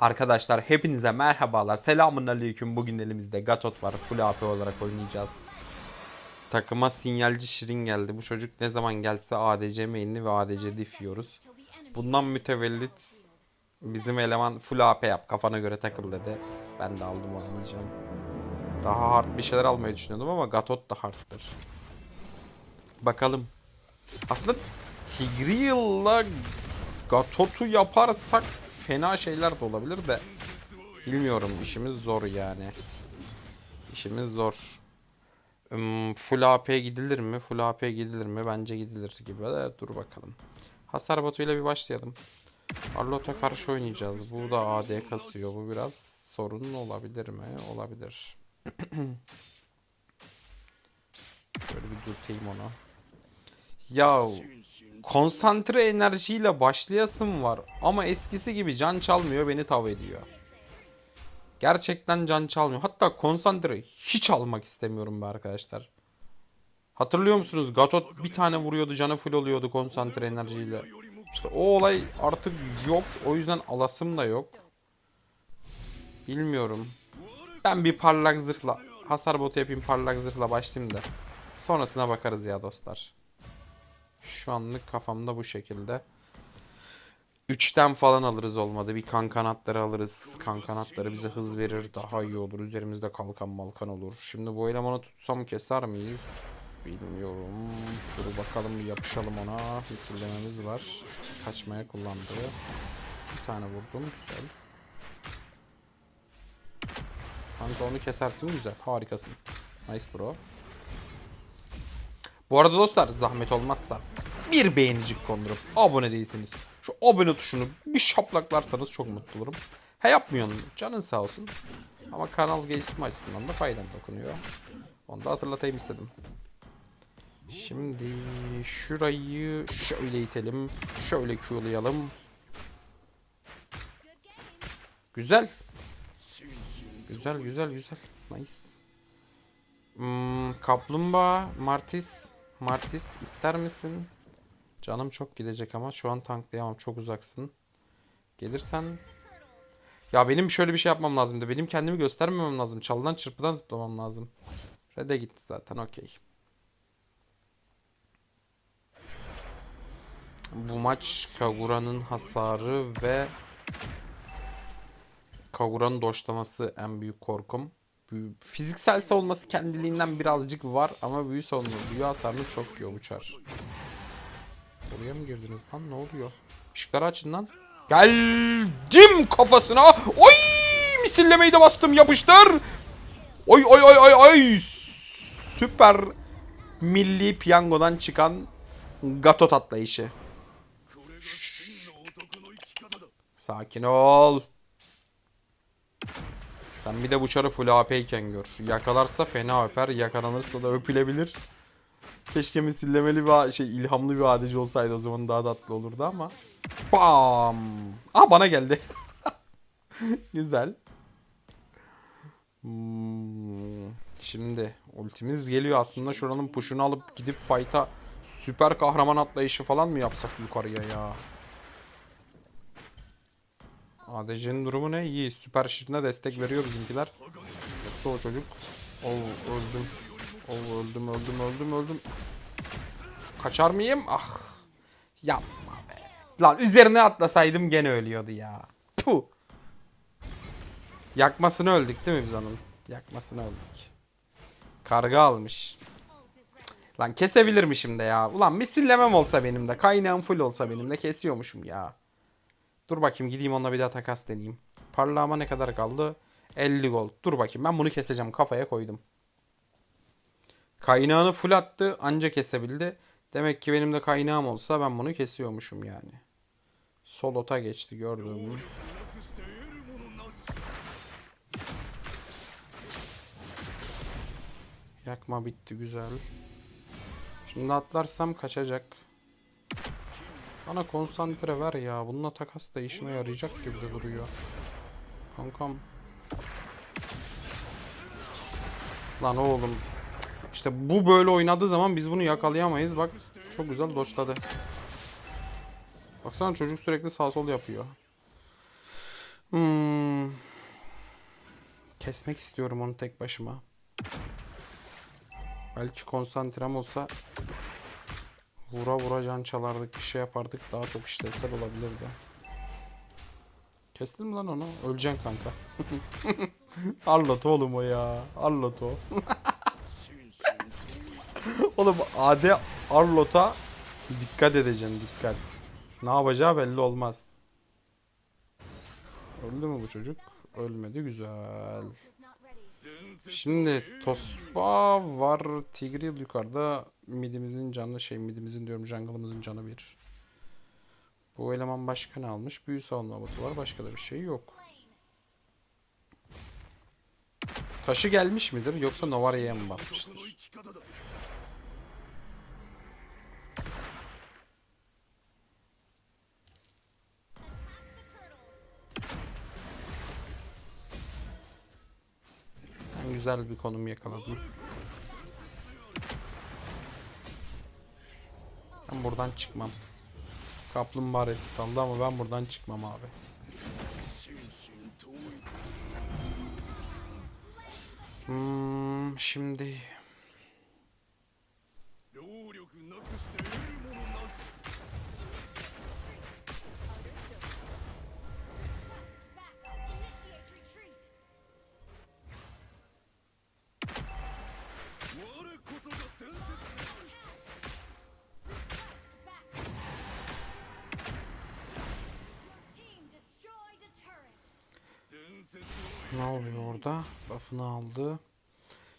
Arkadaşlar hepinize merhabalar. Selamun aleyküm. Bugün elimizde Gatot var. Full AP olarak oynayacağız. Takıma sinyalci Şirin geldi. Bu çocuk ne zaman gelse ADC main'li ve ADC diff yiyoruz. Bundan mütevellit bizim eleman full AP yap kafana göre takıl dedi. Ben de aldım oynayacağım. Daha hard bir şeyler almayı düşünüyordum ama Gatot da harddır. Bakalım. Aslında Tigreal'la Gatot'u yaparsak fena şeyler de olabilir de bilmiyorum işimiz zor yani. İşimiz zor. Hmm, full AP gidilir mi? Full AP gidilir mi? Bence gidilir gibi de dur bakalım. Hasar botuyla bir başlayalım. Arlot'a karşı oynayacağız. Bu da AD kasıyor. Bu biraz sorun olabilir mi? Olabilir. Şöyle bir dürteyim onu. Ya konsantre enerjiyle başlayasım var ama eskisi gibi can çalmıyor beni tav ediyor. Gerçekten can çalmıyor. Hatta konsantre hiç almak istemiyorum be arkadaşlar. Hatırlıyor musunuz? Gatot bir tane vuruyordu canı full oluyordu konsantre enerjiyle. İşte o olay artık yok. O yüzden alasım da yok. Bilmiyorum. Ben bir parlak zırhla hasar botu yapayım parlak zırhla başlayayım da. Sonrasına bakarız ya dostlar. Şu anlık kafamda bu şekilde. 3'ten falan alırız olmadı. Bir kan kanatları alırız. Kan kanatları bize hız verir. Daha iyi olur. Üzerimizde kalkan malkan olur. Şimdi bu elemanı tutsam keser miyiz? Bilmiyorum. Dur bakalım bir yapışalım ona. Misillememiz var. Kaçmaya kullandı. Bir tane vurdum. Güzel. Kanka onu kesersin güzel. Harikasın. Nice bro. Bu arada dostlar zahmet olmazsa bir beğenicik kondurup abone değilsiniz. Şu abone tuşunu bir şaplaklarsanız çok mutlu olurum. He yapmıyorsun canın sağ olsun. Ama kanal geliştirme açısından da faydam dokunuyor. Onu da hatırlatayım istedim. Şimdi şurayı şöyle itelim. Şöyle Q'layalım. Güzel. Güzel güzel güzel. Nice. Hmm, kaplumbağa, Martis, Martis ister misin? Canım çok gidecek ama şu an tanklayamam. Çok uzaksın. Gelirsen... Ya benim şöyle bir şey yapmam lazımdı. Benim kendimi göstermemem lazım. Çalıdan çırpıdan zıplamam lazım. Red'e gitti zaten okey. Bu maç Kagura'nın hasarı ve Kagura'nın doşlaması en büyük korkum. Büyü- Fiziksel savunması kendiliğinden birazcık var ama büyü savunma, büyü hasarını çok yiyor uçar. Oraya mı girdiniz lan? Ne oluyor? Işıkları açın lan. Geldim kafasına. Oy! Misillemeyi de bastım yapıştır. Oy oy oy oy oy. Süper milli piyangodan çıkan gatot atlayışı. Sakin ol. Sen bir de bu çarı full AP iken gör. Yakalarsa fena öper, yakalanırsa da öpülebilir. Keşke misillemeli bir şey ilhamlı bir adeci olsaydı o zaman daha tatlı olurdu ama. Bam! Aa bana geldi. Güzel. Hmm, Şimdi ultimiz geliyor aslında şuranın push'unu alıp gidip fight'a süper kahraman atlayışı falan mı yapsak yukarıya ya? ADC'nin durumu ne? İyi. Süper şirine destek veriyor bizimkiler. Yoksa o çocuk. Oh öldüm. Oh öldüm öldüm öldüm öldüm. Kaçar mıyım? Ah. Yapma be. Lan üzerine atlasaydım gene ölüyordu ya. Puh. Yakmasını öldük değil mi biz onun? Yakmasını öldük. Karga almış. Lan kesebilirmişim de ya. Ulan misillemem olsa benim de. Kaynağım full olsa benim de kesiyormuşum ya. Dur bakayım gideyim onunla bir daha takas deneyeyim. Parlağıma ne kadar kaldı? 50 gol. Dur bakayım ben bunu keseceğim kafaya koydum. Kaynağını full attı anca kesebildi. Demek ki benim de kaynağım olsa ben bunu kesiyormuşum yani. Solota geçti gördüğüm. Yakma bitti güzel. Şimdi atlarsam kaçacak. Bana konsantre ver ya. Bununla takas da işime yarayacak gibi de duruyor. Kankam. Lan oğlum. İşte bu böyle oynadığı zaman biz bunu yakalayamayız. Bak çok güzel doçladı. Baksana çocuk sürekli sağ sol yapıyor. Hmm. Kesmek istiyorum onu tek başıma. Belki konsantrem olsa vura vura can çalardık bir şey yapardık daha çok işlevsel olabilirdi. Kestin mi lan onu? Öleceksin kanka. Arlot oğlum o ya. Arlot o. oğlum AD Arlot'a dikkat edeceksin dikkat. Ne yapacağı belli olmaz. Öldü mü bu çocuk? Ölmedi güzel. Şimdi Tospa var. Tigreal yukarıda. Midimizin canı şey midimizin diyorum jungle'ımızın canı bir. Bu eleman başka ne almış? Büyü savunma botu var. Başka da bir şey yok. Taşı gelmiş midir yoksa Novaria'ya mı basmıştır? Güzel bir konum yakaladım. Ben buradan çıkmam. Kaplumbağa resit aldı ama ben buradan çıkmam abi. Hmm, şimdi Etrafını aldı.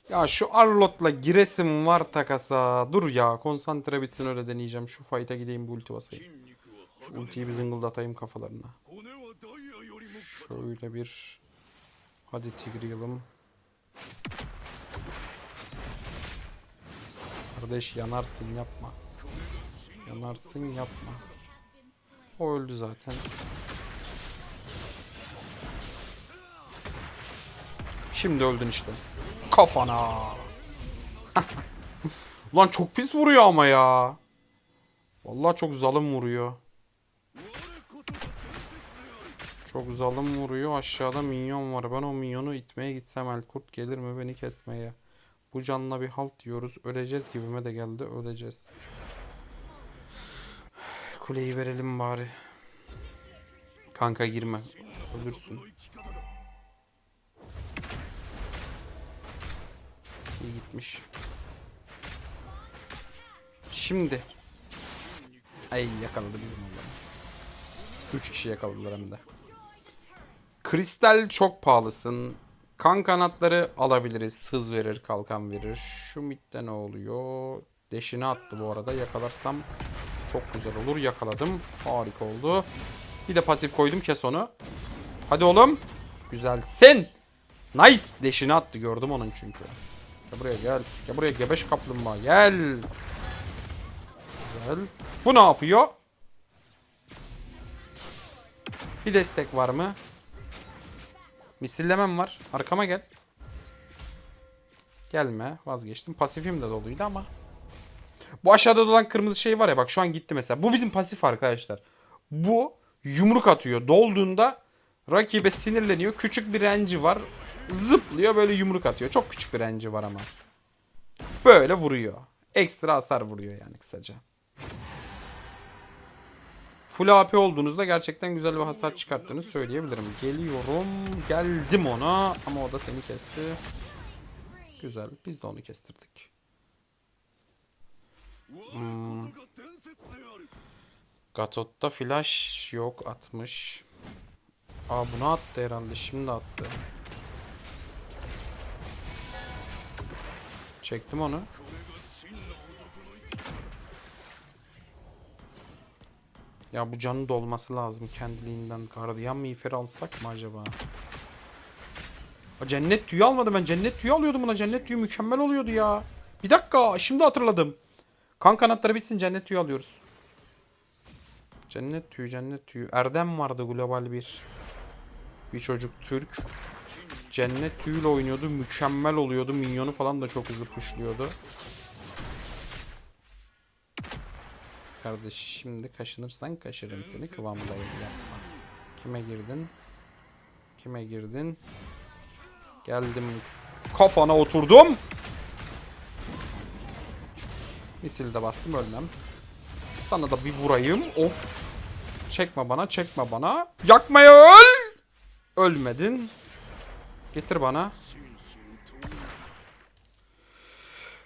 Ya şu Arlot'la giresim var takasa. Dur ya konsantre bitsin öyle deneyeceğim. Şu fight'a gideyim bu ulti basayım. Şu ultiyi bir zıngıldatayım kafalarına. Şöyle bir... Hadi Tigreal'ım. Kardeş yanarsın yapma. Yanarsın yapma. O öldü zaten. Şimdi öldün işte. Kafana. Ulan çok pis vuruyor ama ya. Vallahi çok zalim vuruyor. Çok zalim vuruyor. Aşağıda minyon var. Ben o minyonu itmeye gitsem el kurt gelir mi beni kesmeye? Bu canla bir halt diyoruz. Öleceğiz gibime de geldi. Öleceğiz. Kuleyi verelim bari. Kanka girme. Ölürsün. İyi gitmiş. Şimdi. Ay yakaladı bizim onları. Üç kişi yakaladılar hem de. Kristal çok pahalısın. Kan kanatları alabiliriz. Hız verir, kalkan verir. Şu midde ne oluyor? Deşini attı bu arada. Yakalarsam çok güzel olur. Yakaladım. Harika oldu. Bir de pasif koydum. Kes onu. Hadi oğlum. Güzelsin. Nice. Deşini attı. Gördüm onun çünkü. Gel buraya gel. Gel buraya gebeş kaplumbağa. Gel. Güzel. Bu ne yapıyor? Bir destek var mı? Misillemem var. Arkama gel. Gelme. Vazgeçtim. Pasifim de doluydu ama. Bu aşağıda dolan kırmızı şey var ya bak şu an gitti mesela. Bu bizim pasif arkadaşlar. Bu yumruk atıyor. Dolduğunda rakibe sinirleniyor. Küçük bir renci var zıplıyor böyle yumruk atıyor. Çok küçük bir renci var ama. Böyle vuruyor. Ekstra hasar vuruyor yani kısaca. Full AP olduğunuzda gerçekten güzel bir hasar çıkarttığını söyleyebilirim. Geliyorum. Geldim ona. Ama o da seni kesti. Güzel. Biz de onu kestirdik. Hmm. Gatot'ta flash yok atmış. Aa bunu attı herhalde. Şimdi attı. Çektim onu. Ya bu canı dolması lazım kendiliğinden. Gardiyan miğferi alsak mı acaba? A, cennet tüyü almadım ben. Cennet tüyü alıyordum buna. Cennet tüyü mükemmel oluyordu ya. Bir dakika şimdi hatırladım. Kan kanatları bitsin cennet tüyü alıyoruz. Cennet tüyü cennet tüyü. Erdem vardı global bir. Bir çocuk Türk. Cennet tüyüyle oynuyordu. Mükemmel oluyordu. Minyonu falan da çok hızlı pushluyordu. Kardeş şimdi kaşınırsan kaşırım seni kıvamlayayım yapma. Kime girdin? Kime girdin? Geldim. Kafana oturdum. Misil de bastım ölmem. Sana da bir vurayım. Of. Çekme bana, çekme bana. Yakmaya öl. Ölmedin. Getir bana.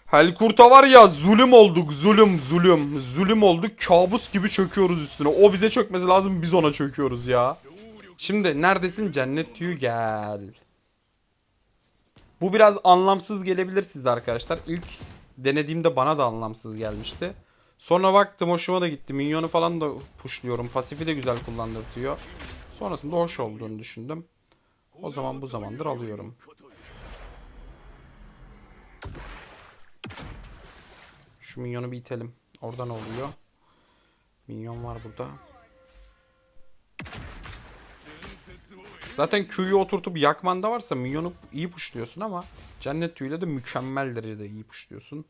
Helkurt'a var ya zulüm olduk. Zulüm, zulüm. Zulüm olduk. Kabus gibi çöküyoruz üstüne. O bize çökmesi lazım. Biz ona çöküyoruz ya. Şimdi neredesin cennet tüyü gel. Bu biraz anlamsız gelebilir size arkadaşlar. İlk denediğimde bana da anlamsız gelmişti. Sonra baktım hoşuma da gitti. Minyonu falan da pushluyorum. Pasifi de güzel kullandırtıyor. Sonrasında hoş olduğunu düşündüm. O zaman bu zamandır alıyorum. Şu minyonu bir itelim. Orada ne oluyor? Minyon var burada. Zaten Q'yu oturtup yakman da varsa minyonu iyi pushluyorsun ama cennet tüyüyle de mükemmel derecede iyi pushluyorsun.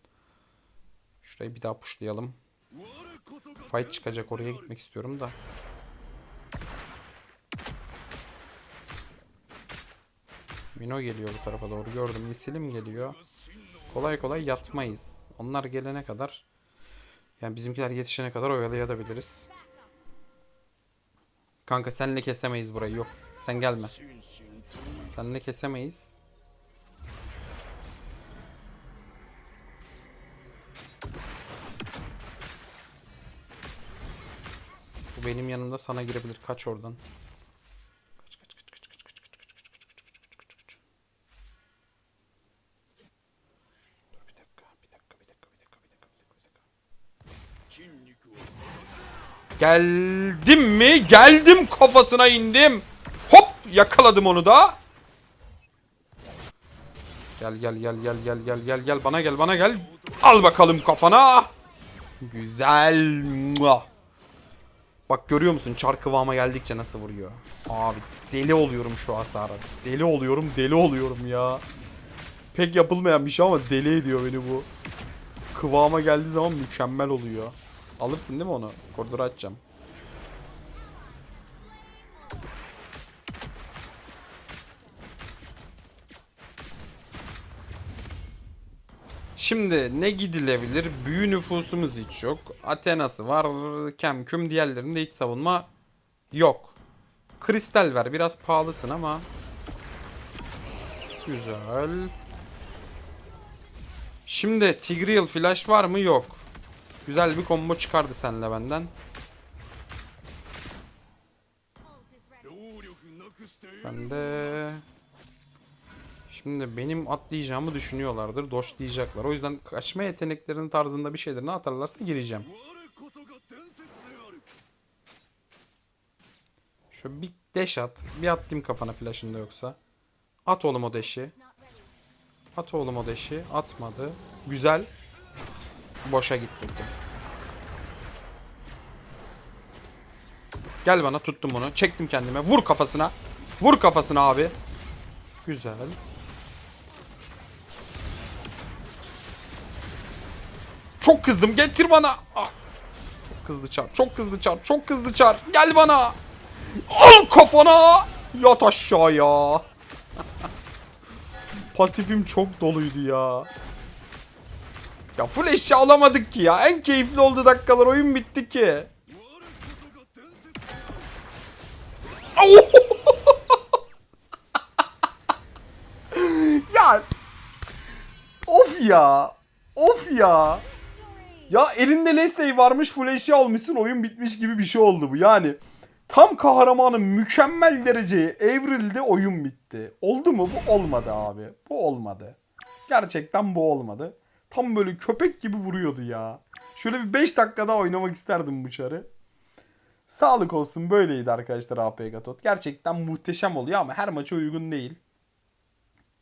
Şurayı bir daha pushlayalım. Fight çıkacak oraya gitmek istiyorum da. Mino geliyor bu tarafa doğru gördüm. Misilim geliyor. Kolay kolay yatmayız. Onlar gelene kadar yani bizimkiler yetişene kadar oyalayabiliriz. Kanka senle kesemeyiz burayı yok. Sen gelme. Senle kesemeyiz. Bu benim yanımda sana girebilir. Kaç oradan. Geldim mi? Geldim kafasına indim. Hop yakaladım onu da. Gel gel gel gel gel gel gel gel bana gel bana gel. Al bakalım kafana. Güzel. Bak görüyor musun çar kıvama geldikçe nasıl vuruyor. Abi deli oluyorum şu hasara. Deli oluyorum deli oluyorum ya. Pek yapılmayan bir şey ama deli ediyor beni bu. Kıvama geldiği zaman mükemmel oluyor. Alırsın değil mi onu? Koridoru açacağım. Şimdi ne gidilebilir? Büyü nüfusumuz hiç yok. Athena'sı var. Kemküm diğerlerinde hiç savunma yok. Kristal ver. Biraz pahalısın ama. Güzel. Şimdi Tigreal flash var mı? Yok. Güzel bir combo çıkardı senle benden. Sen de... Şimdi benim atlayacağımı düşünüyorlardır. Doşlayacaklar. O yüzden kaçma yeteneklerinin tarzında bir şeyler ne atarlarsa gireceğim. Şöyle bir deş at. Bir attım kafana flash'ında yoksa. At oğlum o deşi. At oğlum o deşi. Atmadı. Güzel. Boşa gittirdim. Gel bana tuttum bunu. Çektim kendime. Vur kafasına. Vur kafasına abi. Güzel. Çok kızdım. Getir bana. Ah. Çok hızlı çar. Çok hızlı çar. Çok hızlı çar. Gel bana. Al kafana. Yat aşağıya. Pasifim çok doluydu ya. Ya full eşya alamadık ki ya. En keyifli oldu dakikalar oyun bitti ki. ya of ya. Of ya. Ya elinde Leslie varmış full eşya almışsın oyun bitmiş gibi bir şey oldu bu. Yani tam kahramanın mükemmel dereceye evrildi oyun bitti. Oldu mu? Bu olmadı abi. Bu olmadı. Gerçekten bu olmadı. Tam böyle köpek gibi vuruyordu ya. Şöyle bir 5 dakikada oynamak isterdim bu çarı. Sağlık olsun böyleydi arkadaşlar AP Gatot. Gerçekten muhteşem oluyor ama her maça uygun değil.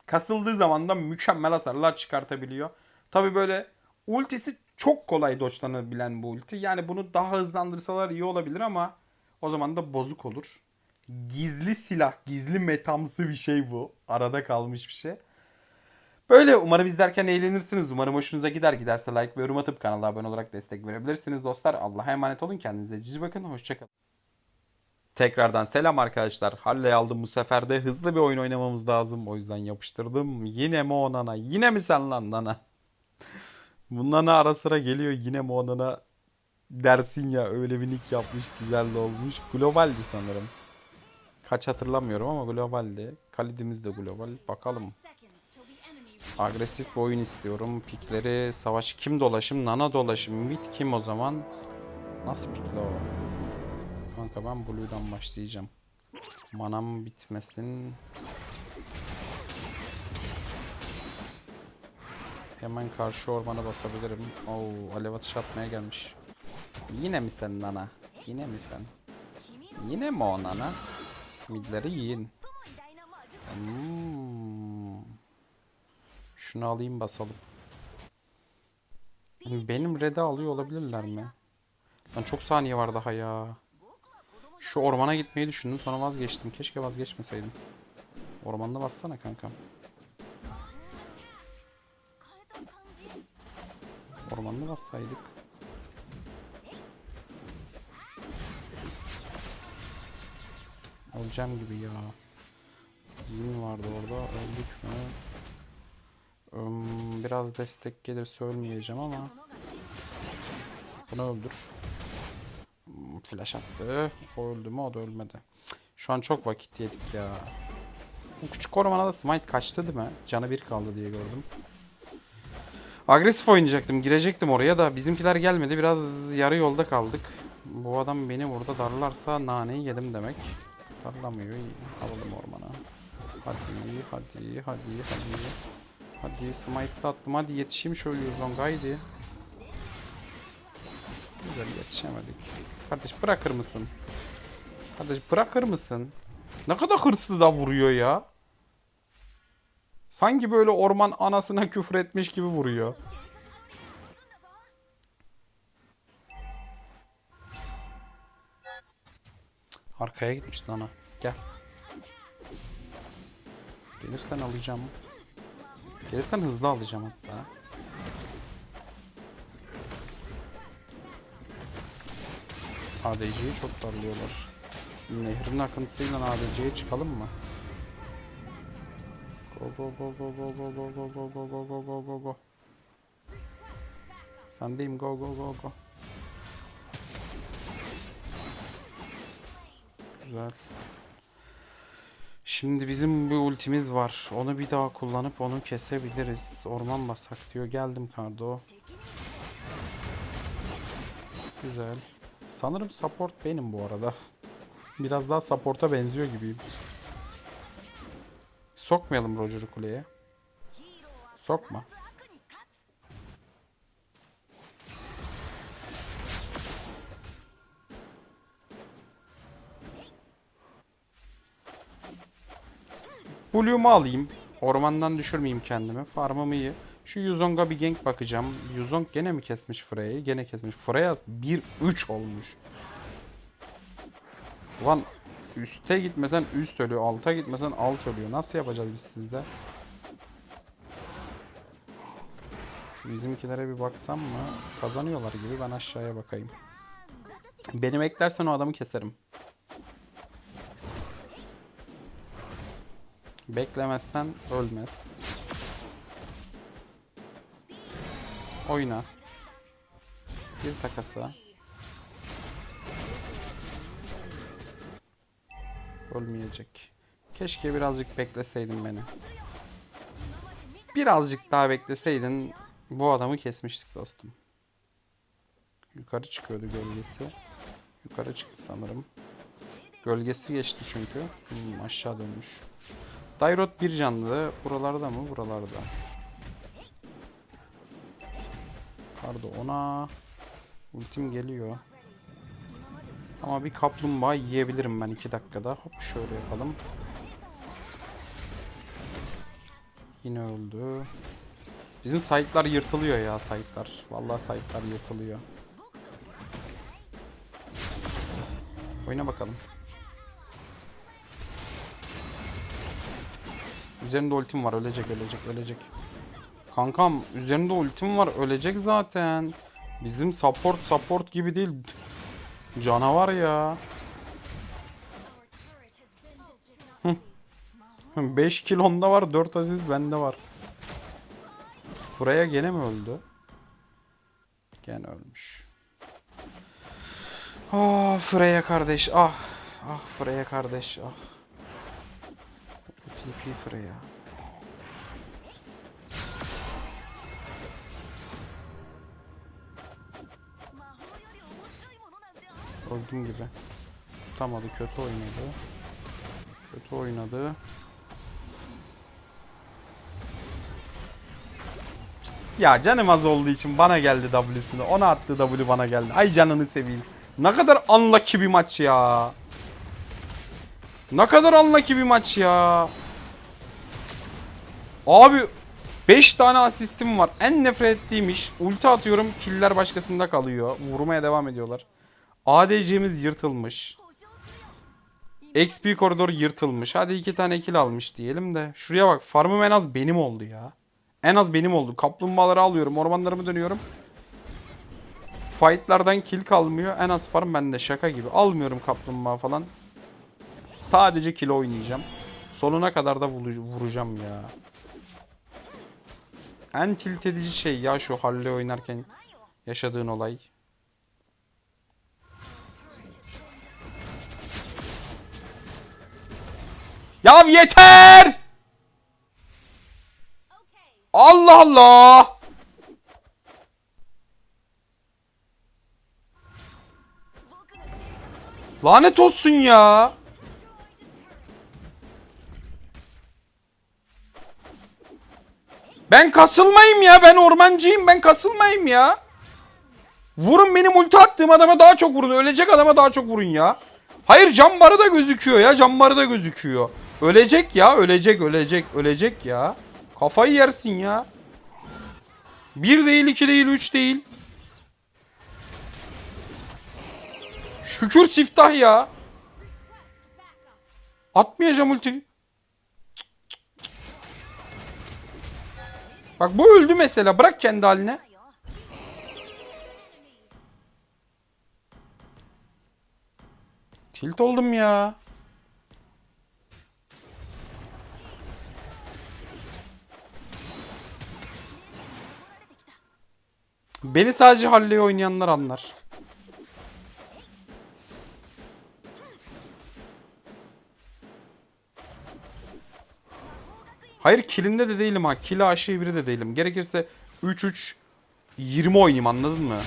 Kasıldığı zaman da mükemmel hasarlar çıkartabiliyor. Tabi böyle ultisi çok kolay doçlanabilen bu ulti. Yani bunu daha hızlandırsalar iyi olabilir ama o zaman da bozuk olur. Gizli silah, gizli metamsı bir şey bu. Arada kalmış bir şey. Böyle umarım izlerken eğlenirsiniz. Umarım hoşunuza gider. Giderse like ve yorum atıp kanala abone olarak destek verebilirsiniz dostlar. Allah'a emanet olun. Kendinize cici bakın. Hoşçakalın. Tekrardan selam arkadaşlar. Halley aldım bu sefer de hızlı bir oyun oynamamız lazım. O yüzden yapıştırdım. Yine mi o nana? Yine mi sen lan nana? Bu nana ara sıra geliyor yine mi o nana dersin ya öyle bir nick yapmış güzel de olmuş. Globaldi sanırım. Kaç hatırlamıyorum ama globaldi. Kalidimiz de global. Bakalım. Agresif bir oyun istiyorum. Pikleri savaş kim dolaşım? Nana dolaşım. Mid kim o zaman? Nasıl pikle o? Kanka ben Blue'dan başlayacağım. Manam bitmesin. Hemen karşı ormana basabilirim. Oo, alev atışı atmaya gelmiş. Yine mi sen Nana? Yine mi sen? Yine mi o Nana? Midleri yiyin. Hmm. Şunu alayım basalım. Benim red'i alıyor olabilirler mi? Lan çok saniye var daha ya. Şu ormana gitmeyi düşündüm sonra vazgeçtim. Keşke vazgeçmeseydim. Ormanda bassana kankam. Ormanda bassaydık. Olacağım gibi ya. Yin vardı orada. Öldük mü? Im, biraz destek gelirse ölmeyeceğim ama. Bunu öldür. Hmm, Flash attı. O öldü mü? O da ölmedi. Şu an çok vakit yedik ya. Bu küçük ormana da smite kaçtı değil mi? Canı bir kaldı diye gördüm. Agresif oynayacaktım. Girecektim oraya da bizimkiler gelmedi. Biraz yarı yolda kaldık. Bu adam beni burada darlarsa naneyi yedim demek. Darlamıyor. iyi. Alalım ormana. Hadi, hadi, hadi, hadi. Hadi smite'ı da attım. Hadi yetişeyim şu Yuzong'a haydi. Güzel yetişemedik. Kardeş bırakır mısın? Kardeş bırakır mısın? Ne kadar hırslı da vuruyor ya. Sanki böyle orman anasına küfür etmiş gibi vuruyor. Arkaya gitmiş ana. Gel. Gelirsen alacağım. Gelirsen hızlı alacağım hatta. ADC'yi çok darlıyorlar. Nehrin akıntısıyla ADC'ye çıkalım mı? Go go go go go go go go go go go go go go go. Sendeyim go go go go. Güzel. Şimdi bizim bir ultimiz var. Onu bir daha kullanıp onu kesebiliriz. Orman basak diyor. Geldim Kardo. Güzel. Sanırım support benim bu arada. Biraz daha support'a benziyor gibiyim. Sokmayalım Roger'ı kuleye. Sokma. Blue'umu alayım. Ormandan düşürmeyeyim kendimi. Farmımı iyi. Şu Yuzong'a bir gank bakacağım. Yuzong gene mi kesmiş Freya'yı? Gene kesmiş. Freya 1-3 olmuş. Ulan üste gitmesen üst ölüyor. Alta gitmesen alt ölüyor. Nasıl yapacağız biz sizde? Şu bizimkilere bir baksam mı? Kazanıyorlar gibi. Ben aşağıya bakayım. Benim eklersen o adamı keserim. Beklemezsen ölmez. Oyna. Bir takasa. Ölmeyecek. Keşke birazcık bekleseydin beni. Birazcık daha bekleseydin bu adamı kesmiştik dostum. Yukarı çıkıyordu gölgesi. Yukarı çıktı sanırım. Gölgesi geçti çünkü. Hmm, aşağı dönmüş. Dairot bir canlı. Buralarda mı? Buralarda. Kardo ona. Ultim geliyor. Ama bir kaplumbağa yiyebilirim ben 2 dakikada. Hop şöyle yapalım. Yine öldü. Bizim site'lar yırtılıyor ya site'lar. Vallahi site'lar yırtılıyor. Oyna bakalım. Üzerinde ultim var ölecek ölecek ölecek. Kankam üzerinde ultim var ölecek zaten. Bizim support support gibi değil. Canavar ya. 5 kill onda var 4 aziz bende var. Freya gene mi öldü? Gene ölmüş. Ah oh, Freya kardeş ah. Ah Freya kardeş ah. TP Freya. Öldüm gibi. Tutamadı kötü oynadı. Kötü oynadı. Ya canım az olduğu için bana geldi W'sunu. Ona attı W bana geldi. Ay canını seveyim. Ne kadar unlucky bir maç ya. Ne kadar unlucky bir maç ya. Abi 5 tane asistim var. En nefret ettiğim iş. Ulti atıyorum killer başkasında kalıyor. Vurmaya devam ediyorlar. ADC'miz yırtılmış. XP koridor yırtılmış. Hadi iki tane kill almış diyelim de. Şuraya bak farmım en az benim oldu ya. En az benim oldu. Kaplumbağaları alıyorum. Ormanlarımı dönüyorum. Fightlardan kill kalmıyor. En az farm bende şaka gibi. Almıyorum kaplumbağa falan. Sadece kill oynayacağım. Sonuna kadar da vuracağım ya. En tilt edici şey ya şu Halle oynarken yaşadığın olay. Ya yeter! Allah Allah! Lanet olsun ya! Ben kasılmayayım ya. Ben ormancıyım. Ben kasılmayayım ya. Vurun benim ulti attığım adama daha çok vurun. Ölecek adama daha çok vurun ya. Hayır cam barı da gözüküyor ya. Cam barı da gözüküyor. Ölecek ya. Ölecek ölecek. Ölecek ya. Kafayı yersin ya. Bir değil, iki değil, üç değil. Şükür siftah ya. Atmayacağım ulti. Bak bu öldü mesela. Bırak kendi haline. Tilt oldum ya. Beni sadece Halley oynayanlar anlar. Hayır kilinde de değilim ha. Kili aşığı biri de değilim. Gerekirse 3-3 20 oynayayım anladın mı?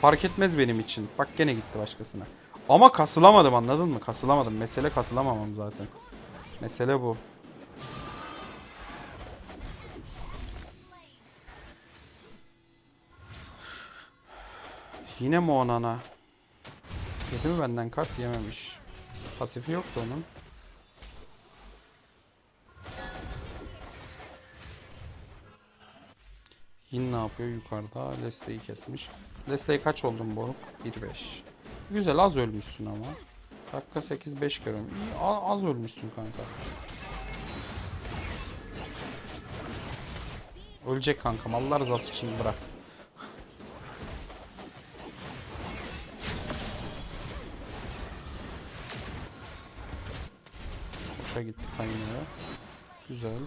Fark etmez benim için. Bak gene gitti başkasına. Ama kasılamadım anladın mı? Kasılamadım. Mesele kasılamamam zaten. Mesele bu. Yine mi onana? Yedi mi benden kart yememiş. Pasifi yoktu onun. Yin ne yapıyor yukarıda? Leslie'yi kesmiş. Leslie kaç oldun Boruk? 1-5. Güzel az ölmüşsün ama. Dakika 8 5 kere. İyi az ölmüşsün kanka. Ölecek kankam. Allah rızası için bırak. Boşa gitti kaynıyor. Güzel.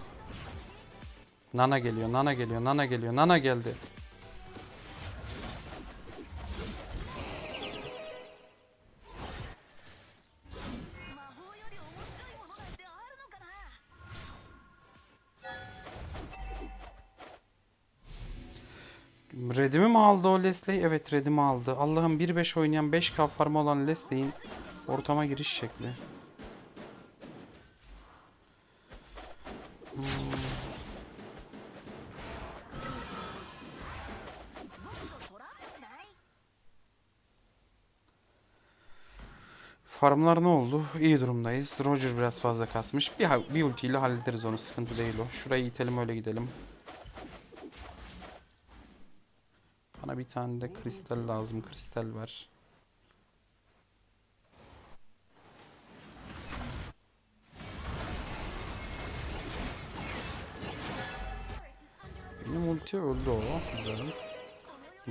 Nana geliyor, Nana geliyor, Nana geliyor, Nana geldi. Redimi mi aldı o Leslie? Evet Redimi aldı. Allah'ım 1-5 oynayan 5k farm olan Leslie'in ortama giriş şekli. Farmlar ne oldu? İyi durumdayız. Roger biraz fazla kasmış. Bir, bir ultiyle hallederiz onu. Sıkıntı değil o. Şurayı itelim öyle gidelim. Bana bir tane de kristal lazım. Kristal ver. Benim ulti öldü o. Güzel.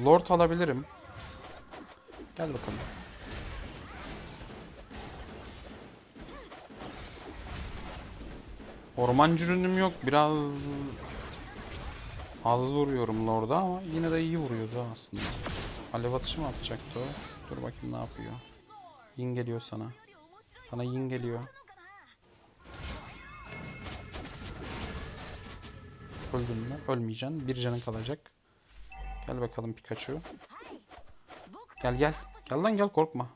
Lord alabilirim. Gel bakalım. Ormancı ürünüm yok. Biraz az vuruyorum Lord'a ama yine de iyi vuruyoruz aslında. Alev atışı mı atacaktı o? Dur bakayım ne yapıyor. Yin geliyor sana. Sana yin geliyor. Öldün mü? Ölmeyeceksin. Bir canın kalacak. Gel bakalım Pikachu. Gel gel. Gel lan gel korkma.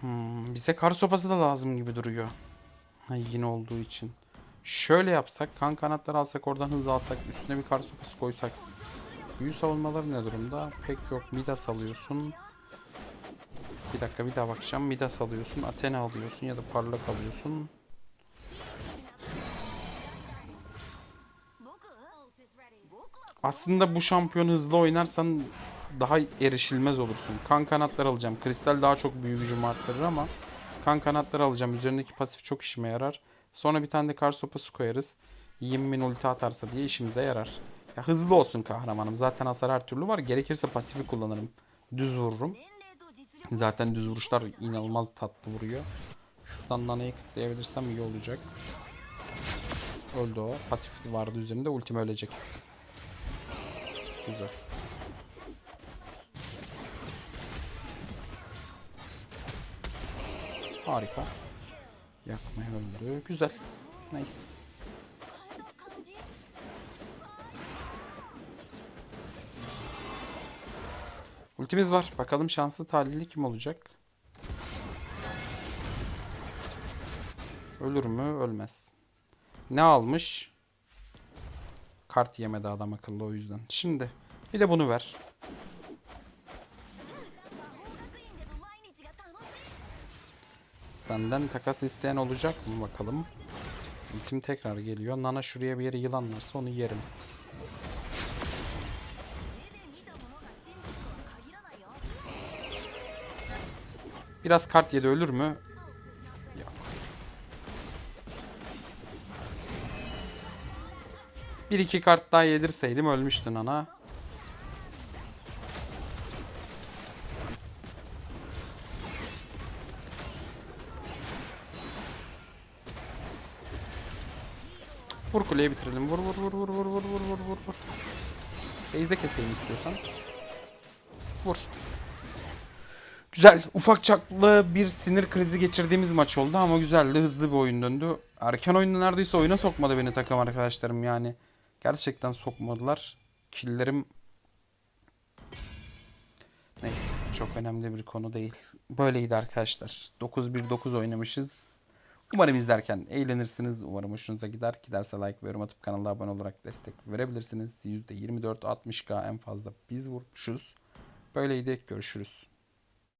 Hmm, bize kar sopası da lazım gibi duruyor. Ha, yine olduğu için. Şöyle yapsak, kan kanatları alsak, oradan hız alsak, üstüne bir kar sopası koysak. Büyü savunmaları ne durumda? Pek yok. Midas alıyorsun. Bir dakika bir daha bakacağım. Midas alıyorsun, Athena alıyorsun ya da parlak alıyorsun. Aslında bu şampiyon hızlı oynarsan daha erişilmez olursun. Kan kanatları alacağım. Kristal daha çok büyü gücümü arttırır ama kan kanatları alacağım. Üzerindeki pasif çok işime yarar. Sonra bir tane de kar sopası koyarız. 20 bin ulti atarsa diye işimize yarar. Ya hızlı olsun kahramanım. Zaten hasar her türlü var. Gerekirse pasifi kullanırım. Düz vururum. Zaten düz vuruşlar inanılmaz tatlı vuruyor. Şuradan nanayı kıtlayabilirsem iyi olacak. Öldü o. Pasif vardı üzerinde. Ultime ölecek. Güzel. Harika. Yakmaya öldü. Güzel. Nice. Ultimiz var. Bakalım şanslı talihli kim olacak? Ölür mü? Ölmez. Ne almış? Kart yemedi adam akıllı o yüzden. Şimdi bir de bunu ver. Senden takas isteyen olacak mı bakalım. Ultim tekrar geliyor. Nana şuraya bir yere yılan varsa onu yerim. Biraz kart yedi ölür mü? Yok. Bir iki kart daha yedirseydim ölmüştün ana. Vur kuleyi bitirelim. Vur vur vur vur vur vur vur vur vur vur. Beyze keseyim istiyorsan. Vur. Güzel. Ufak çaplı bir sinir krizi geçirdiğimiz maç oldu ama güzeldi. Hızlı bir oyun döndü. Erken oyunda neredeyse oyuna sokmadı beni takım arkadaşlarım yani. Gerçekten sokmadılar. Killerim Neyse çok önemli bir konu değil. Böyleydi arkadaşlar. 9-1-9 oynamışız. Umarım izlerken eğlenirsiniz. Umarım hoşunuza gider. Giderse like ve yorum atıp kanala abone olarak destek verebilirsiniz. %24-60k en fazla biz vurmuşuz. Böyleydi. Görüşürüz.